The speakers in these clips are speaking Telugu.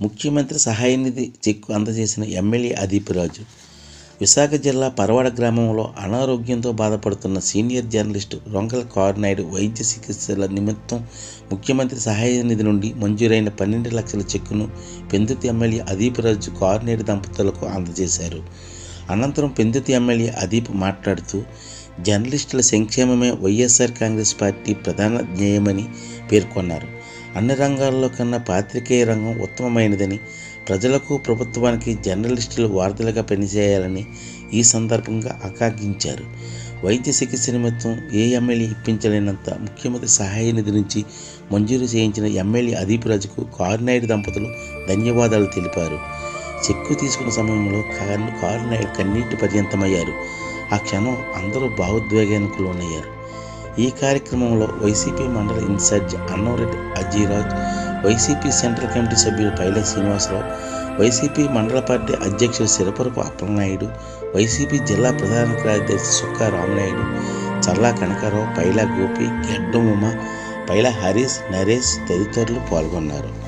ముఖ్యమంత్రి సహాయ నిధి చెక్కు అందజేసిన ఎమ్మెల్యే అదీపురాజు విశాఖ జిల్లా పరవాడ గ్రామంలో అనారోగ్యంతో బాధపడుతున్న సీనియర్ జర్నలిస్టు రొంగల కారునాయుడు వైద్య చికిత్సల నిమిత్తం ముఖ్యమంత్రి సహాయ నిధి నుండి మంజూరైన పన్నెండు లక్షల చెక్కును పెందుతి ఎమ్మెల్యే అదీపురాజు కారునాయుడు దంపతులకు అందజేశారు. అనంతరం పెందుతి ఎమ్మెల్యే అదీప్ మాట్లాడుతూ జర్నలిస్టుల సంక్షేమమే వైఎస్ఆర్ కాంగ్రెస్ పార్టీ ప్రధాన ధ్యేయమని పేర్కొన్నారు. అన్ని రంగాల్లో కన్నా పాత్రికేయ రంగం ఉత్తమమైనదని ప్రజలకు ప్రభుత్వానికి జర్నలిస్టులు వార్తలుగా పనిచేయాలని ఈ సందర్భంగా ఆకాంక్షించారు. వైద్య చికిత్స నిమిత్తం ఏ ఎమ్మెల్యే ఇప్పించలేనంత ముఖ్యమంత్రి సహాయ నిధి నుంచి మంజూరు చేయించిన ఎమ్మెల్యే అదీపురాజుకు కారునాయుడు దంపతులు ధన్యవాదాలు తెలిపారు. చెక్కు తీసుకున్న సమయంలో కారు కారునాయుడు కన్నీటి పర్యంతమయ్యారు. ఆ క్షణం అందరూ భావోద్వేగానికి లోనయ్యారు. ఈ కార్యక్రమంలో వైసీపీ మండల incharge Annavareddy Ajiraj YCP central committee సభ్యులు పైల శ్రీనివాసరావు వైసీపీ మండల పార్టీ అధ్యక్షుడు సిరపరపు అప్పలనాయుడు వైసీపీ జిల్లా ప్రధాన కార్యదర్శి సుక్కా రామనాయుడు చల్లా కనకారావు పైలా గోపి గెడ్డ ఉమ పైల హరీష్ నరేష్ తదితరులు పాల్గొన్నారు.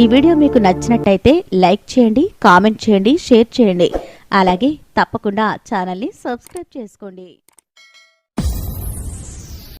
ఈ వీడియో మీకు నచ్చినట్టయితే లైక్ చేయండి కామెంట్ చేయండి షేర్ చేయండి. అలాగే తప్పకుండా ఛానల్ని సబ్స్క్రైబ్ చేసుకోండి.